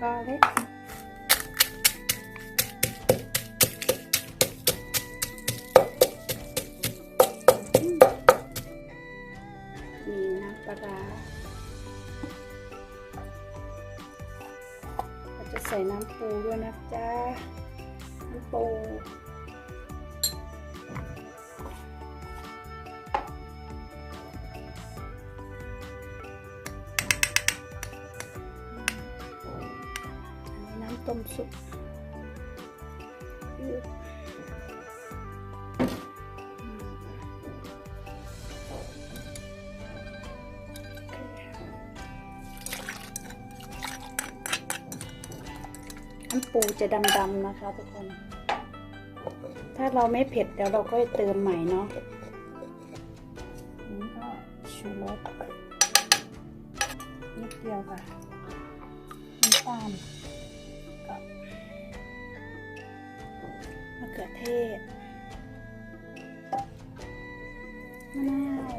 เทียมก็เล็กอืมมีน้ำปลาเราจะใส่น้ำปูด้วยนะจ๊ะ น้ำปู อันนี้น้ำต้มซุขน้ำปูจะดำๆนะคะทุกคน ถ้าเราไม่เผ็ดเดี๋ยวเราก็เติมใหม่เนาะนี่ก็ชูรสนิดเดียวค่ะน้ำตาล เทศมะนาว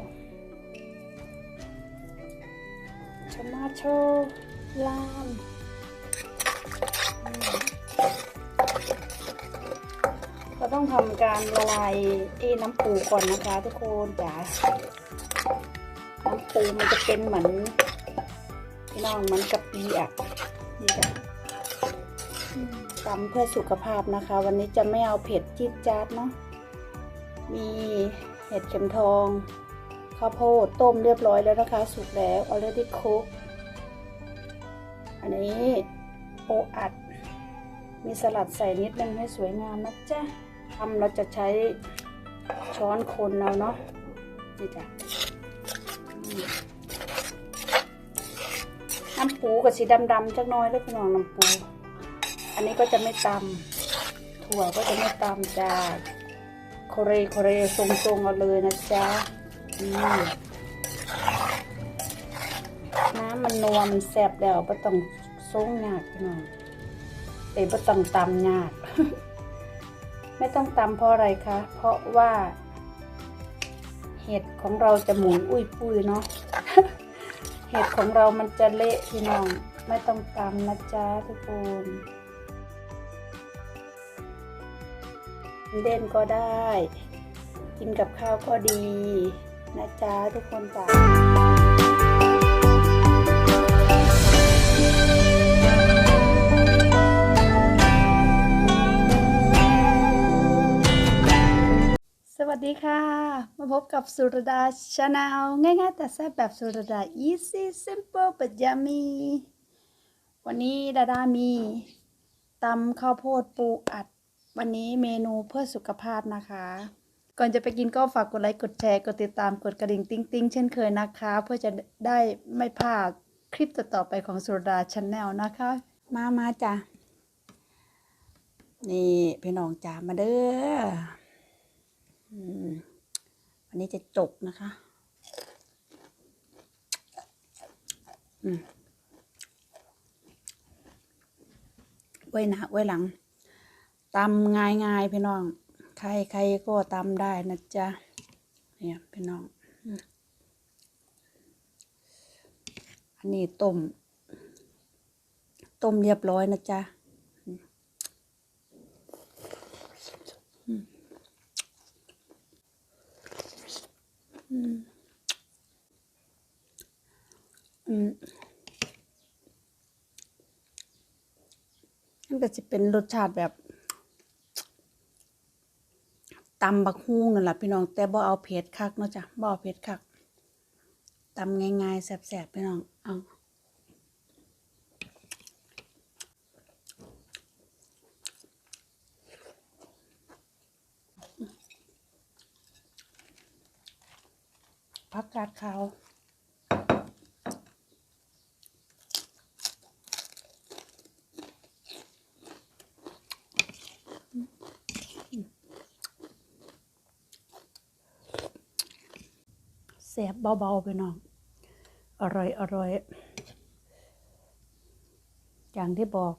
ชะมาโชลามอืมเราต้องทำการละลายไอ้น้ำปูก่อนนะคะทุกคนจ๋าน้ำปูมันจะเป็นเหมือนพี่น้องมันกะปิอะนี่จ้ะ ตำเพื่อสุขภาพนะคะ วันนี้จะไม่เอาเผ็ดจี๊ดจ๊าดเนาะมีเห็ดเข็มทอง ข้าวโพดต้มเรียบร้อยแล้วนะคะ สุกแล้ว already cook อันนี้โออัด มีสลัดใส่นิดนึงให้สวยงามนะจ๊ะทำเราจะใช้ช้อนคนเอาเนาะนี่จ้ะน้ำปูกับสีดำๆจักน้อยแล้วพี่น้องน้ำปู อันนี้ก็จะไม่ตำถั่วก็จะไม่ตำจ้าโคเรโคเรทรงๆเอาเลยนะจ๊ะน้ำมันนวมแซบแล้วไม่ต้องทรงยากพี่น้องแต่ไม่ต้องตำยากไม่ต้องตำเพราะอะไรคะ เพราะว่า เห็ดของเราจะหมุนอุ้ยปุ้ยเนาะเห็ดของเรามันจะเละพี่น้อง ไม่ต้องตำนะจ๊ะทุกคน เล่นก็ได้ กินกับข้าวก็ดี นะจ๊ะทุกคนจ้ะสวัสดีค่ะ มาพบกับสุรดาชาแนลง่ายๆ แต่แซ่บแบบสุรดา easy simple but yummy วันนี้ดาดามีตำข้าวโพดปูอัด วันนี้เมนูเพื่อสุขภาพนะคะ ก่อนจะไปกินก็ฝากกดไลค์กดแชร์กดติดตามกดกระดิ่งติ๊งติ๊งๆเช่นเคยนะคะ เพื่อจะได้ไม่พลาดคลิปต่อๆไปของสุรดาชาแนลนะคะ มามาจ้ะนี่พี่น้องจ๋ามาเด้ออืมอันนี้จะจกนะคะอืมไว้หน้าไว้หลัง ตำง่ายง่ายพี่น้อง ใครใครก็ตำได้นะจ๊ะ เนี่ยพี่น้อง อันนี้ต้ม ต้มเรียบร้อยนะจ๊ะอืมอืมมันก็จะเป็นรสชาติแบบ ตำบักฮุ้งนั่นแหละพี่น้อง แต่บ่เอาเผ็ดคักเนาะจ้ะบ่เอาเผ็ดคักตำง่ายๆแสบๆพี่น้องเอาผักกาดขาว แสบเบาๆไปน้อง อร่อยอร่อยอย่างที่บอก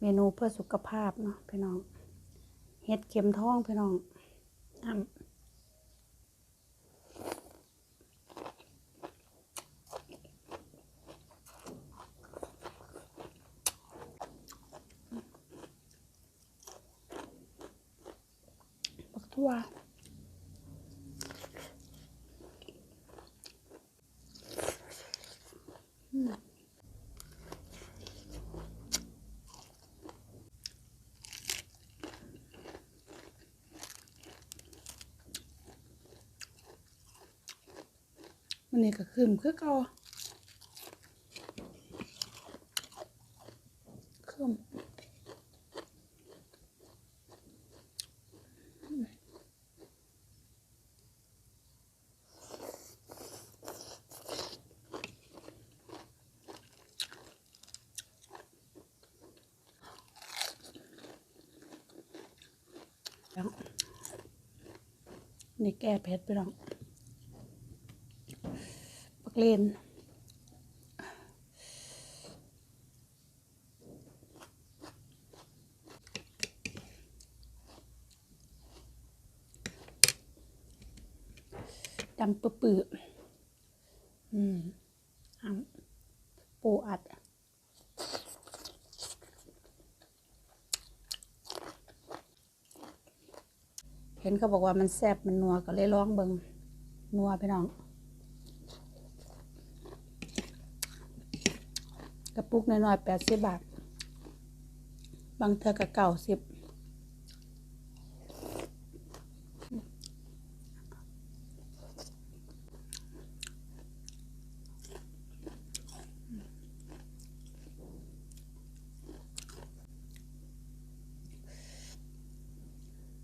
เมนูเพื่อสุขภาพเนาะพี่น้อง เห็ดเข็มท้องพี่น้องอ้ำ ว่า มั นนี่ก็คืมคือเก่าคืมนี่แก้เผ็ดไปลอง เลนดำปื้อปื้ออืมอังปูอัดเห็นเขาบอกว่ามันแซ่บมันนัวก็เลยลองเบิงนัวพี่น้อง กระปุกน้อยๆแปดสิบบาท บางเธอก็เก่าสิบ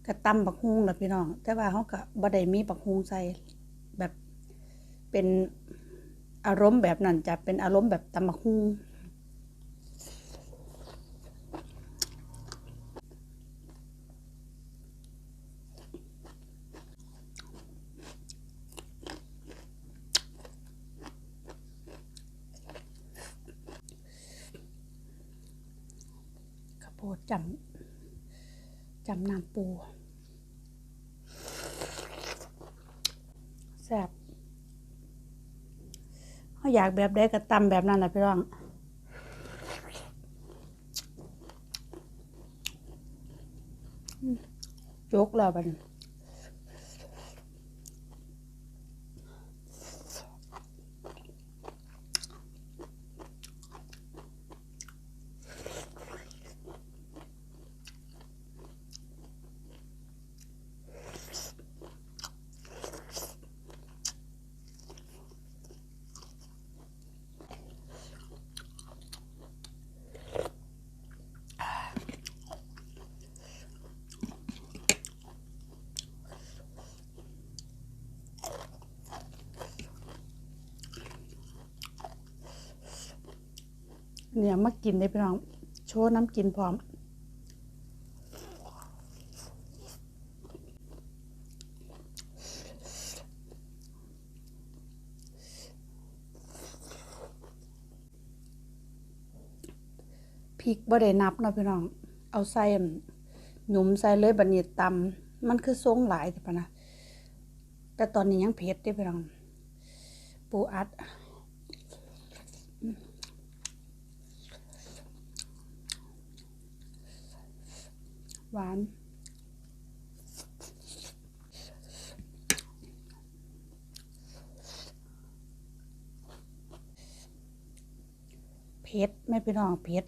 กระตำบักฮุงแหละพี่น้อง แต่ว่าเขาก็บ่ได้มีบักฮุงใส่แบบเป็นอารมณ์แบบนั้นจะเป็นอารมณ์แบบตำบักฮุง ข้าวโพดจำจำน้ำปูแซ่บเขาอยากแบบได้ก็ตำแบบนั้นแหละพี่น้องยกแล้วบัดน เนี่ยมากินได้พี่น้อง โชว์น้ำกินพร้อม พริกบ่ได้นับเนาะพี่น้อง เอาใส่อั่นหยุมใส่เลยบัดนี้ตำมันคือทรงหลายแต่ปะนะ แต่ตอนนี้ยังเผ็ดเด้พี่น้อง ปูอัด หวาน เผ็ดไม่พี่น้องเผ็ด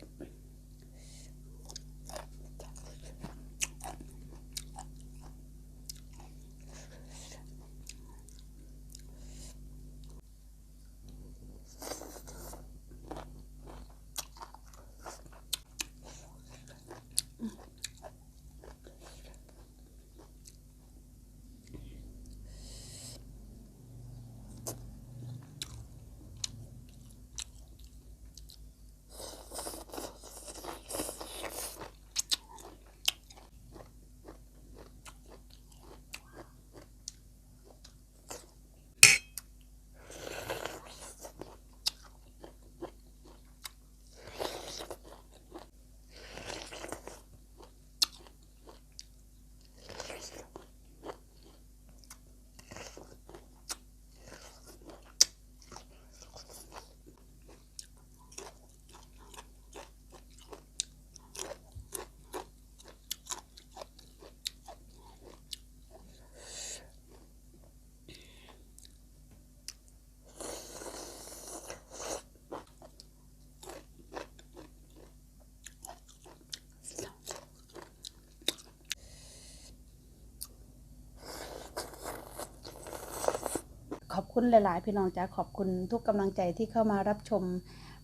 อ คุณหลาย ๆ พี่น้องจ๋าขอบคุณทุกกำลังใจที่เข้ามารับชม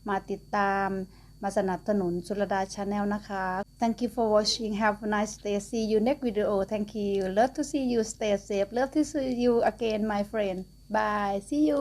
มาติดตามมาสนับสนุนสุรดาชาแนลนะคะ Thank you for watching have a nice day see you next video thank you love to see you stay safe love to see you again my friend bye see you